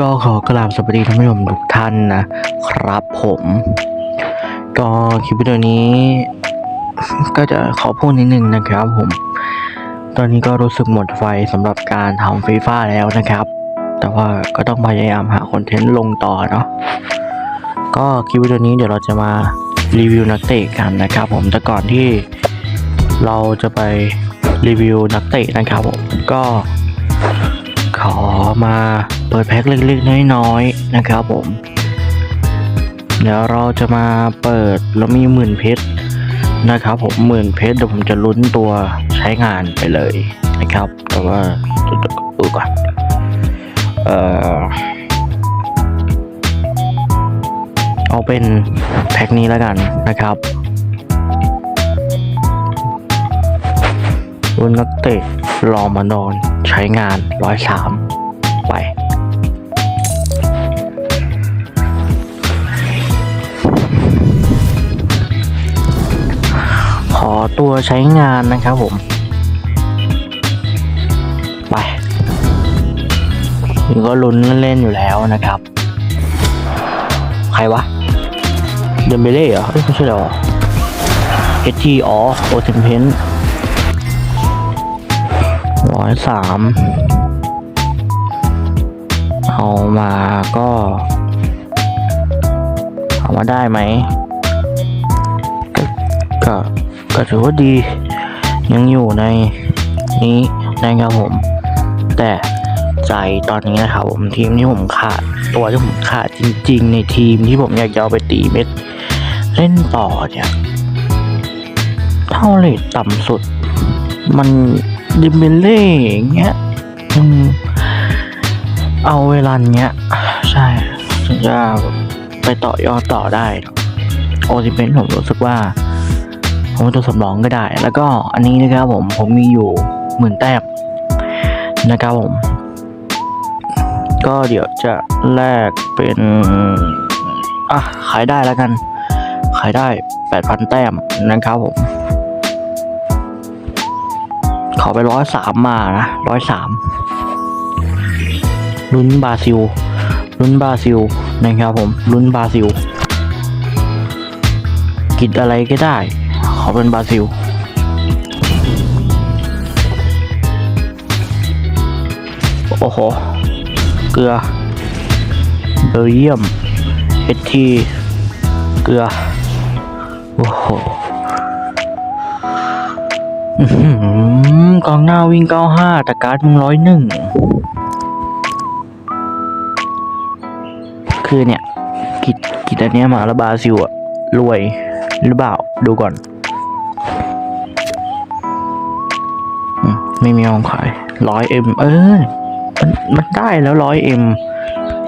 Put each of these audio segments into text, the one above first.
ก็ขอกราบสวัสดีท่านผู้ชมทุกท่านนะครับผม ก็คลิปวิดีโอนี้ ก็จะขอพูดนิดนึงนะครับผม ตอนนี้ก็รู้สึกหมดไฟสำหรับการทำฟีฟ่าแล้วนะครับ แต่ว่าก็ต้องพยายามหาคอนเทนต์ลงต่อเนาะก็คลิปวิดีโอนี้เดี๋ยวเราจะมารีวิวนักเตะกันนะครับผมแต่ก่อนที่เราจะไปรีวิวนักเตะนะครับผมก็ อมาเปิดแพ็คเล็กๆน้อยๆนะครับผม เดี๋ยวเราจะมาเปิดแล้วมีหมื่นเพชรนะครับผมหมื่นเพชรเดี๋ยวผมจะลุ้นตัวใช้งานไปเลยนะครับ แต่ว่าดูก่อนเอ่อเอาเป็นแพ็คนี้แล้วกันนะครับ รุ่นนักเตะรอมานอนใช้งานร้อยสามไป ขอตัวใช้งานนะครับผม ไปนี่ก็ลุ้นเล่นอยู่แล้วนะครับ ใครวะ เดมเบเล่เหรอไม่ใช่หรอเอทีอ๋อโอเทมเพน ร้อยสามเอามาก็เอามาได้ไหมก็ก็ก็ถือว่าดี ยังอยู่ในนี้นะครับผม แต่ใจตอนนี้นะครับผมทีมที่ผมขาดตัวที่ผมขาดจริง ๆ ในทีมที่ผมอยากจะเอาไปตีเม็ด เล่นต่อเนี่ยเท่าเลทต่ำสุด มัน ดิเมเล่อย่างเงี้ยอืมเอาเวลาเนี้ย ใช่ถึงจะไปต่อยอดต่อได้ โอซิเมนผมรู้สึกว่า ผมเป็นตัวสำรองก็ได้ แล้วก็อันนี้นะครับผมผมมีอยู่หมื่นแต้มนะครับผม ก็เดี๋ยวจะแลกเป็น อะ ขายได้แล้วกัน ขายได้แปดพันแต้มนะครับผม ขอไปร้อยสามมานะร้อยสามลุ้นบราซิลลุ้นบราซิลนะครับผมลุ้นบราซิล กินอะไรก็ได้ ขอเป็นบราซิลโอ้โห เกลือเบลเยียมเอทีเกลือ โอ้โห กองหน้าวิ่ง 95 แต่การ์ดมึงร้อยหนึ่งคือเนี่ย กิดกิดอันเนี้ยมาแล้วบาซิลอะรวยหรือเปล่า ดูก่อนอมไม่มีของขายร้อยเอ็มเออมันมันได้แล้วร้อยเอ็ม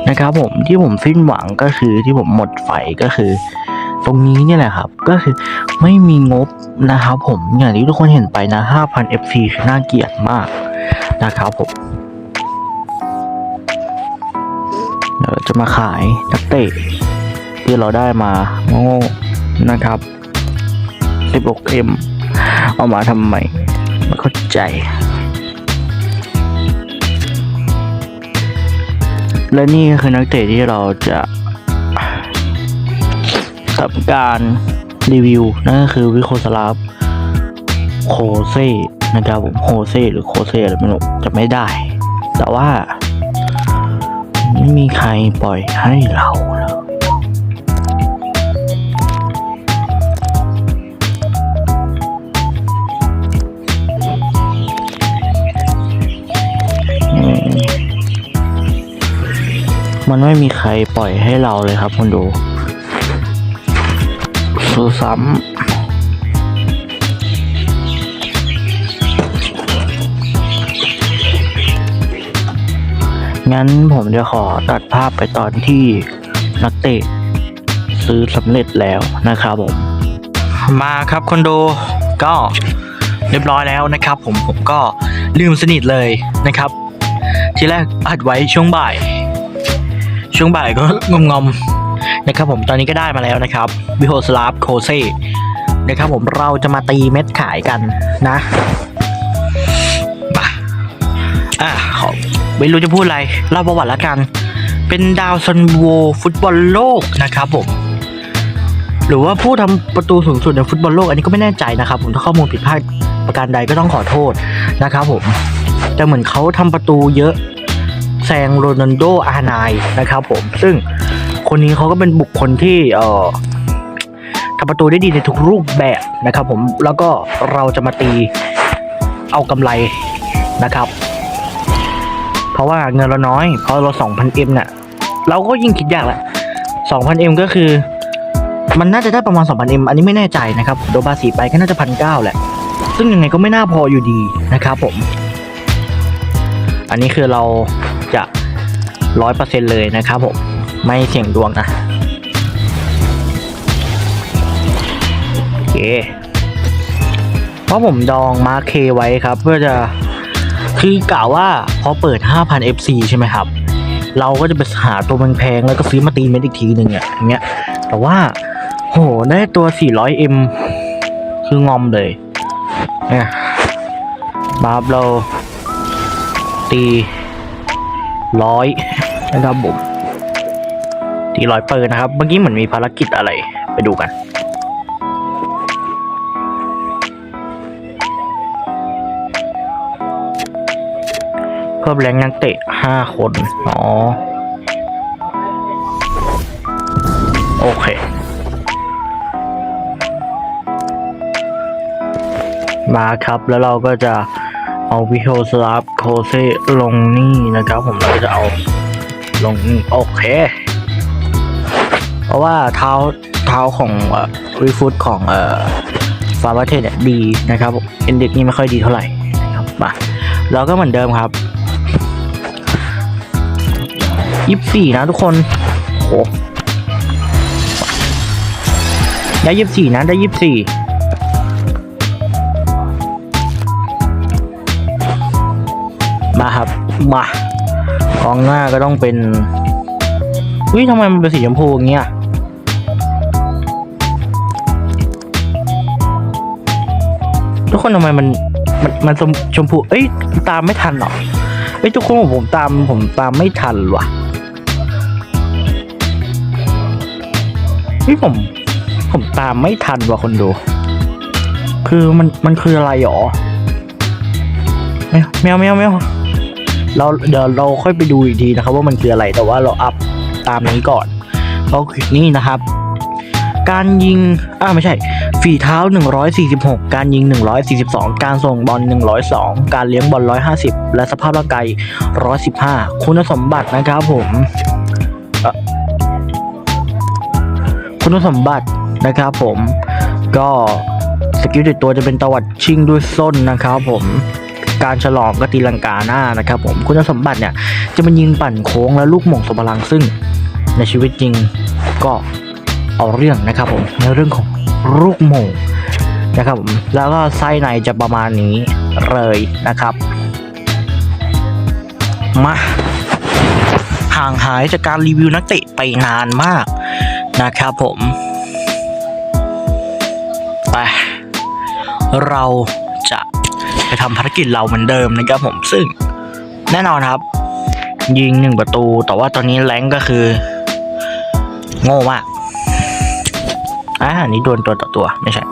นะครับผมที่ผมสิ้นหวังก็คือที่ผมหมดไฟก็คือ ตรงนี้เนี่ยแหละครับ ก็คือไม่มีงบนะครับผมอย่างที่ทุกคนเห็นไปนะ 5,000 FC คือน่าเกลียดมากนะครับผมเดี๋ยวจะมาขายนักเตะที่เราได้มาโง่ๆนะครับ 16M เอามาทำไมไม่เข้าใจ และนี่ก็คือนักเตะที่เราจะ ทำการรีวิวนั่นก็คือวิโคสลาฟโคเซ่นะครับผมโคเซ่หรือโคเซ่อะไรไม่รู้จะไม่ได้ แต่ว่า ไม่มีใครปล่อยให้เราเลยมันไม่มีใครปล่อยให้เราเลยครับคุณดู ซื้อซ้ำงั้นผมจะขอตัดภาพไปตอนที่นักเตะซื้อสำเร็จแล้วนะครับผม มาครับคอนโดก็เรียบร้อยแล้วนะครับ ผมผมก็ลืมสนิทเลยนะครับ ที่แรกอัดไว้ช่วงบ่าย ช่วงบ่ายก็งอมๆ นะครับผมตอนนี้ก็ได้มาแล้วนะครับวิโฮสลาฟโคเซนะครับผมเราจะมาตีเม็ดขายกันนะมาอะขอไม่รู้จะพูดอะไรเล่าประวัติละกัน เป็นดาวซันโวฟุตบอลโลกนะครับผมหรือว่าผู้ทำประตูสูงสุดในฟุตบอลโลกอันนี้ก็ไม่แน่ใจนะครับ ผมถ้าข้อมูลผิดพลาดประการใดก็ต้องขอโทษนะครับผมแต่เหมือนเขาทำประตูเยอะแซงโรนัลโดอาร์ไนน์นะครับผมซึ่ง คนนี้เขาก็เป็นบุคคลที่เอ่อทำประตูได้ดีในทุกรูปแบบนะครับ ผมแล้วก็เราจะมาตีเอากำไรนะครับ เพราะว่าเงินเราน้อยเพราะเรา 2,000M เนี่ยเราก็ยิ่งคิดยากแหละ 2,000M ก็คือ มันน่าจะได้ประมาณ 2,000M อันนี้ไม่แน่ใจนะครับโดนภาษีไปก็น่าจะพันเก้าแหละ ซึ่งยังไงก็ไม่น่าพออยู่ดีนะครับผม อันนี้คือเราจะร้อยเปอร์เซ็นเลยนะครับผม ไม่เสี่ยงดวงนะโอเคเพราะผมดองมาเคไว้ครับ เพื่อจะคือกล่าวว่าพอเปิด 5,000 FC ใช่ไหมครับ เราก็จะไปหาตัวแพงๆแล้วก็ซื้อมาตีเม็ดอีกทีหนึ่งอะอย่างเงี้ย แต่ว่า โห ได้ตัว 400M คืองอมเลยเนี่ยบาบเราตีร้อยนะครับผม ตีร้อยเปิดนะครับ เมื่อกี้เหมือนมีภารกิจอะไรไปดูกัน เพิ่มแรงนักเตะห้าคน อ๋อ โอเค มาครับแล้วเราก็จะเอาวิโฮสลาฟโคเซลงนี่นะครับ ผมเราจะเอาลงนี่โอเค ราะว่าเท้าเท้าของรีฟุตของเอ่อฟาร์มาเทเนี่ยดีนะครับเอ็นเด็กนี่ไม่ค่อยดีเท่าไหร่นะครับมาเราก็เหมือนเดิมครับยี่สี่นะทุกคนโหได้ยี่สี่นะได้ยี่สี่มาครับ มากองหน้าก็ต้องเป็นอุ้ยทำไมมันเป็นสีชมพูอย่างเงี้ย ทุกคนทำไมมันมันมันชมพูเอ้ยตามไม่ทันหรอเอ้ยทุกคนผมตามผมตามไม่ทันว่ะนี่ผมผมตามไม่ทันว่ะคนดู คือมันมันคืออะไรหรอแมวแมวแมวเราเดี๋ยวเราค่อยไปดูอีกทีนะครับ ว่ามันคืออะไรแต่ว่าเราอัพตามนี้ก่อนก็คือนี่นะครับ การยิงอ่าไม่ใช่ ฝีเท้า 146 การยิง 142 การส่งบอล 102 การเลี้ยงบอล 150 และสภาพร่างกาย 115 คุณสมบัตินะครับผม คุณสมบัตินะครับผม ก็สกิลติดตัวจะเป็นตวัดชิงด้วยส้นนะครับผมการฉลองก็ตีลังกาหน้านะครับผมคุณสมบัติเนี่ยจะเป็นยิงปั่นโค้งและลูกหม่งสมพลังซึ่งในชีวิตจริงก็เอาเรื่องนะครับผมในเรื่องของ ลูกหม่งนะครับผมแล้วก็ไส้ในจะประมาณนี้เลยนะครับ มาห่างหายจากการรีวิวนักเตะไปนานมากนะครับผมไปเราจะไปทำภารกิจเราเหมือนเดิมนะครับผมซึ่งแน่นอนครับ ยิงหนึ่งประตู แต่ว่าตอนนี้แรงก็คือ โง่มาก อ่าอันนี้โดนตัวต่อตัวไม่ใช่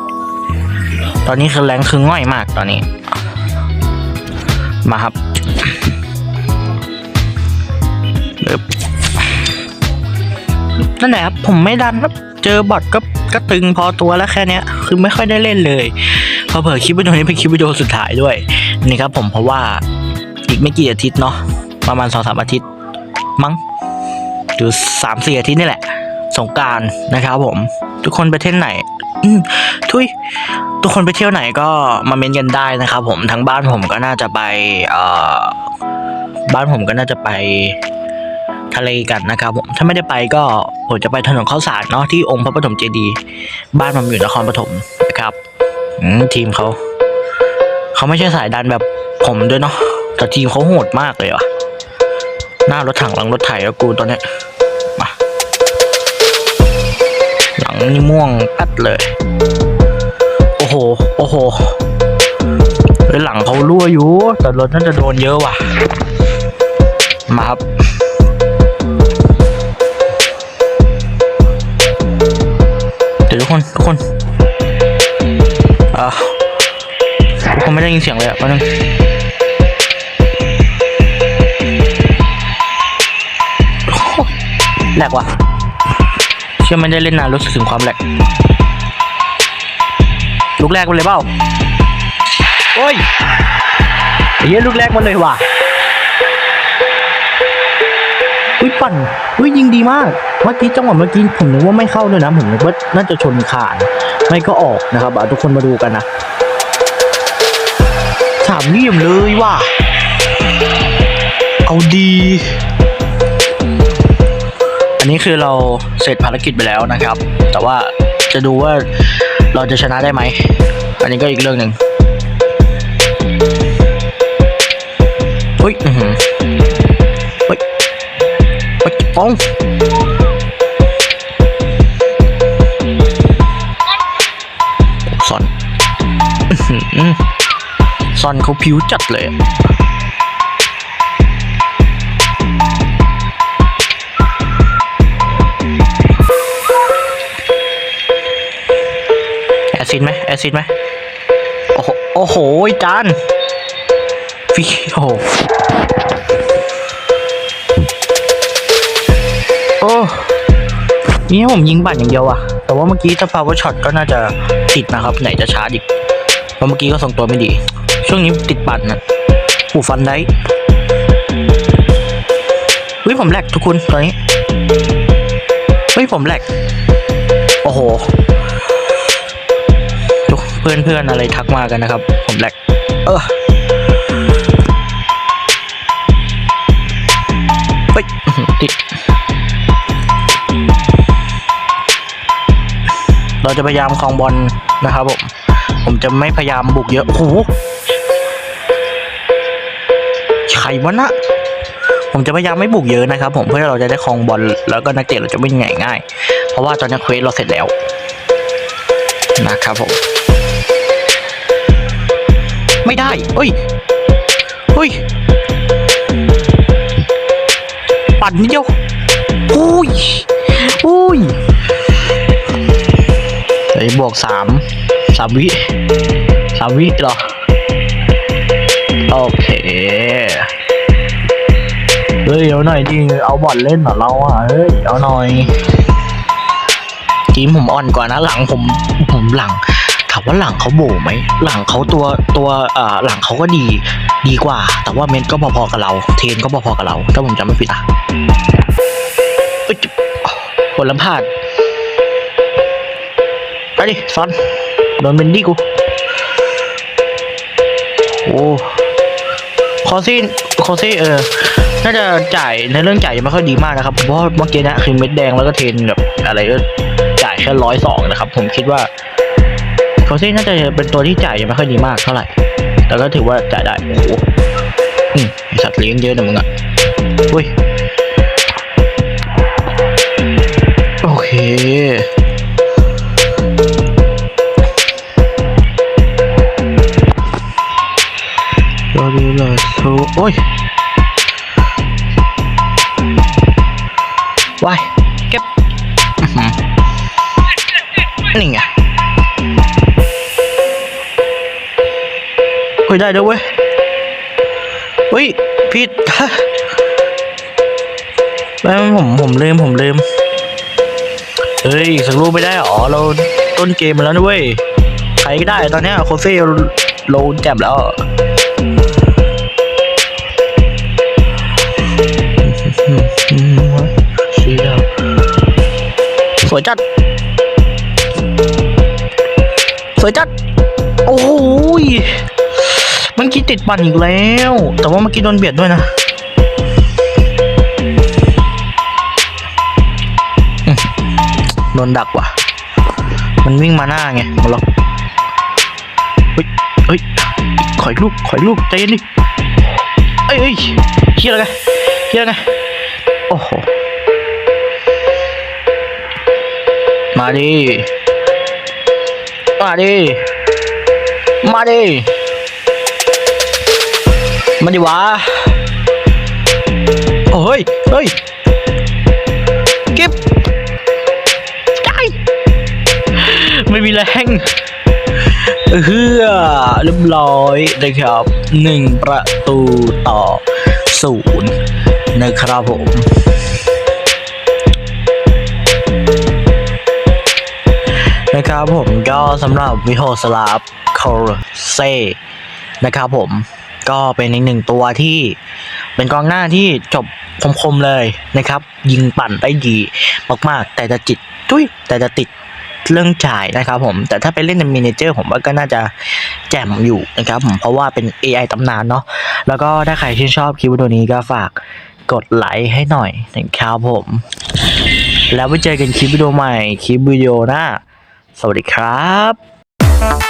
ตอนนี้คือแรงคือง่อยมากตอนนี้ มาครับนั่นแหละครับผมไม่ดันครับ เจอบอทก็ก็ตึงพอตัวแล้วแค่เนี้ยคือไม่ค่อยได้เล่นเลยพอเผลอคลิปวิดีโอนี้เป็นคลิปวิดีโอสุดท้ายด้วย นี่ครับผมเพราะว่าอีกไม่กี่อาทิตย์เนาะประมาณสองสามอาทิตย์มั้งหรือสามสี่อาทิตย์นี่แหละ สงการนะครับผม ทุกคนไปเที่ยวไหนทุยทุกคนไปเที่ยวไหนก็มาเมนกันได้นะครับผมทางบ้านผมก็น่าจะไปบ้านผมก็น่าจะไปทะเลกันนะครับผมถ้าไม่ได้ไปก็ผมจะไปถนนข้าวสารเนาะที่องค์พระปฐมเจดีย์บ้านผมอยู่นครปฐมนะครับทีมเขาเขาไม่ใช่สายดันแบบผมด้วยเนาะแต่ทีมเขาโหดมากเลยว่ะ หน้ารถถังหลังรถไถแล้วกูตอนเนี้ย นี่ม่วงตัดเลย โอ้โห โอ้โหหลังเขารั่วอยู่ แต่รถน่าจะโดนเยอะว่ะ มาครับเดี๋ยวทุกคน ทุกคนอ่าทุกคนไม่ได้ยินเสียงเลยอะแป๊บนึงแหลกว่ะ ชื่อไม่ได้เล่นนานรู้สึกถึงความแหลกลูกแรกมันเลยเปล่าโอ้ยไอ้เหี้ยลูกแรกมันเลยว่ะอุ้ยปั่นอุ้ยยิงดีมาก เมื่อกี้จังหวะเมื่อกี้ผมนึกว่าไม่เข้าด้วยนะผมนึกว่าน่าจะชนคานไม่ก็ออกนะครับทุกคนมาดูกันนะสามเหลี่ยมเลยว่ะเอาดี อันนี้คือเรา ร็จภารกิจไปแล้วนะครับ แต่ว่าจะดูว่าเราจะชนะได้ไหม อันนี้ก็อีกเรื่องหนึ่งเฮ้ยอือหือเฮ้ยเฮ้ยป้องซอนอื้อหือซอนเขาผิวจัดเลย ซิดไหมแอซิดไหมโอ้โหโอ้โหจานฟิโอโอ้นี่ผมยิงบัตรอย่างเดียวอะแต่ว่าเมื่อกี้ถ้าพาวเวอร์ช็อตก็น่าจะติดนะครับ ไหนจะชาร์จอีกเพราะเมื่อกี้ก็ทรงตัวไม่ดี ช่วงนี้ติดบัตรนะหูฟันได้เฮ้ยผมแหลกทุกคนตอนนี้เฮ้ยผมแหลกโอ้โห เพื่อนเพื่อนๆอะไรทักมากันนะครับ ผมแหลกเออเฮ้ยอื้อหือติดเราจะพยายามคลองบอลนะครับผม ผมจะไม่พยายามบุกเยอะ โอ้โหใครวะนะผมจะพยายามไม่บุกเยอะนะครับผมเพื่อเราจะได้คลองบอลแล้วก็นักเตะเราจะไม่ง่ายง่าย เพราะว่าตอนนี้เควสเราเสร็จแล้ว นะครับผม ไม่ได้เฮ้ยเฮ้ยปั่นนิดเดียวอุ้ยอุ้ยเฮ้ยบวกสามสามวิสามวิเหรอ โอเค เฮ้ย เอาหน่อยดิเอาบอลเล่นเหรอเราอะ เฮ้ย เอาหน่อยทีมผมอ่อนกว่านะหลังผมผมหลังามว่าหลังเขาโบไหมหลังเขาตัวตัวเอ่อหลังเขาก็ดีดีกว่า แต่ว่าเมนก็พอๆกับเรา เทนก็พอๆกับเราถ้าผมจำไม่ผิดนะเอ้ยผลลำพาดไปดิซอนโดนเมนดี้กูโอ้คอซี่คอซี่เออ น่าจะจ่ายในเรื่องจ่ายยังไม่ค่อยดีมากนะครับ เพราะเมื่อกี้นะคือเม็ดแดงแล้วก็เทนแบบอะไรก็จ่ายแค่ร้อยสองนะครับ ผมคิดว่า คอสซี่น่าจะเป็นตัวที่จ่ายยังไม่ค่อยดีมากเท่าไหร่ แต่ก็ถือว่าจ่ายได้โอ้โหอืมสัตว์เลี้ยงเยอะนะมึงอะอุ้ยโอเคเราดูเลยโอ้โอ้ย ฮ้ยได้ด้วยเว้ยเฮ้ยผิดแม่ผมผมลืมผมลืมเฮ้ยอีกสักรูปไม่ได้หรอเราต้นเกมมาแล้วนะเว้ยใครก็ได้ตอนนี้โคเซ่โลนแจ่มแล้วสวยจัด สวยจัด โอ้ย กี้ติดปั่นอีกแล้ว แต่ว่าเมื่อกี้โดนเบียดด้วยนะโดนดักว่ะ มันวิ่งมาหน้าไงมาล็อกเฮ้ยเฮ้ยขอยลูกขอยลูกใจเย็นดิเอ้ยเอ้ยเฮียอะไรกันเฮียอะไรโอ้โห มาดิ มาดิ มาดิ มาดิวะโอ้ยเฮ้ยเก็บได้แรงเฮือเรียบร้อยนะครับหนึ่งประตูต่อศูนย์นะครับผมนะครับผมก็สำหรับวิโฮสลาฟโครเซนะครับผม ก็เป็นอีกหนึ่งตัวที่เป็นกองหน้าที่จบคมๆเลยนะครับ ยิงปั่นได้ดีมากๆ แต่จะจิตทุยแต่จะติดเรื่องจ่ายนะครับผม แต่ถ้าไปเล่นในมินิเจอร์ผมว่าก็น่าจะแจ่มอยู่นะครับผม เพราะว่าเป็น AI ตำนานเนาะ แล้วก็ถ้าใครที่นชอบคลิปวิดีโอนี้ก็ฝากกดไลค์ให้หน่อยนะครับผม แล้วไว้เจอกันคลิปวิดีโอใหม่คลิปวิดีโอหน้า สวัสดีครับ